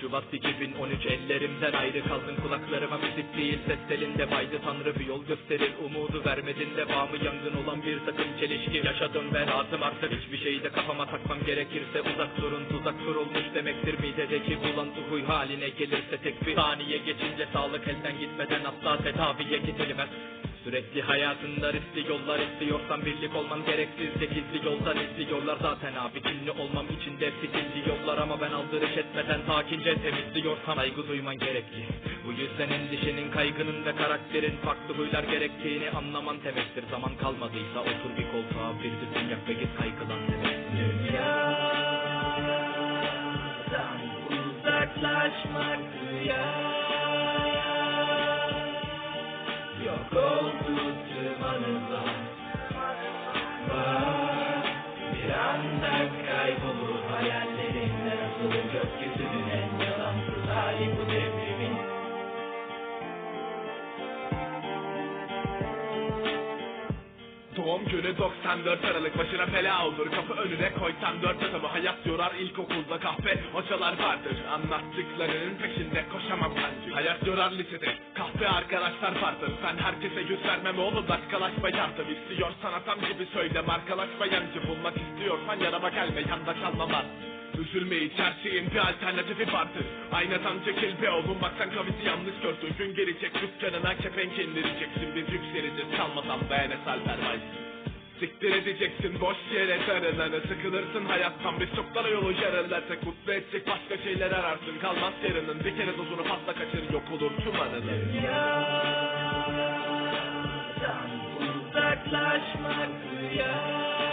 Şubat 2013 ellerimden ayrı kaldın. Kulaklarıma müzik değil ses telinde baydı. Tanrı bir yol gösterir umudu vermedin. De bağımı yangın olan bir takım çelişki Yaşadım ben rahatım artık. Hiçbir şeyi de kafama takmam gerekirse Uzak durun. Tuzak kurulmuş demektir midedeki bulantı huy haline gelirse tek bir saniye geçince sağlık elden gitmeden asla tedaviye gidilmez Sürekli hayatında riskli yollar istiyorsan birlik olmam gereksizce gizli yoldan izliyorlar zaten abi. Kinli olmam için de fitilli yollar ama ben aldırış etmeden sakince temizliyorsam saygı duyman gerekli. Bu yüzden endişenin kaygının ve karakterin farklı huylar gerektiğini anlaman demektir. Zaman kalmadıysa otur bir koltuğa bir düzgün yak ve git kaygılan demektir Dünyadan uzaklaşmak rüya Anılar Var Bir anda kaybolur hayallerinde Nasıl gökyüzünün en yalansız bu devrimin Doğum günü 94 Aralık başına bela olur. Kapı önüne koysan dört adamı hayat yorar İlkokulda kahve hocalar vardır. Anlattıklarının peşinde koşamam ben. Hayat yorar lisede kahve arkadaşlar vardır. Ben herkese yüz vermem oğlum başkalaşma yardım İstiyorsan atam gibi söyle markalaşma yancı Bulmak istiyorsan yarama gelme yanda kalma lan Üzülme hiç her şeyin bir alternatifi vardır. Aynadan çekil be oğlum bak sen kavisi yanlış gördün. Gün gelecek dükkanına kepenk indireceksin Biz yükseleceğiz kalmadan be Enes Alper Vay. Siktir edeceksin boş yere darılanı Sıkılırsın hayattan. Biz çoktan yolu yarılarsak Mutlu edecek başka şeyler ararsın. Kalmaz yarının bir kere dozunu fazla kaçır Yok olur tüm anını Dünyadan uzaklaşmak rüya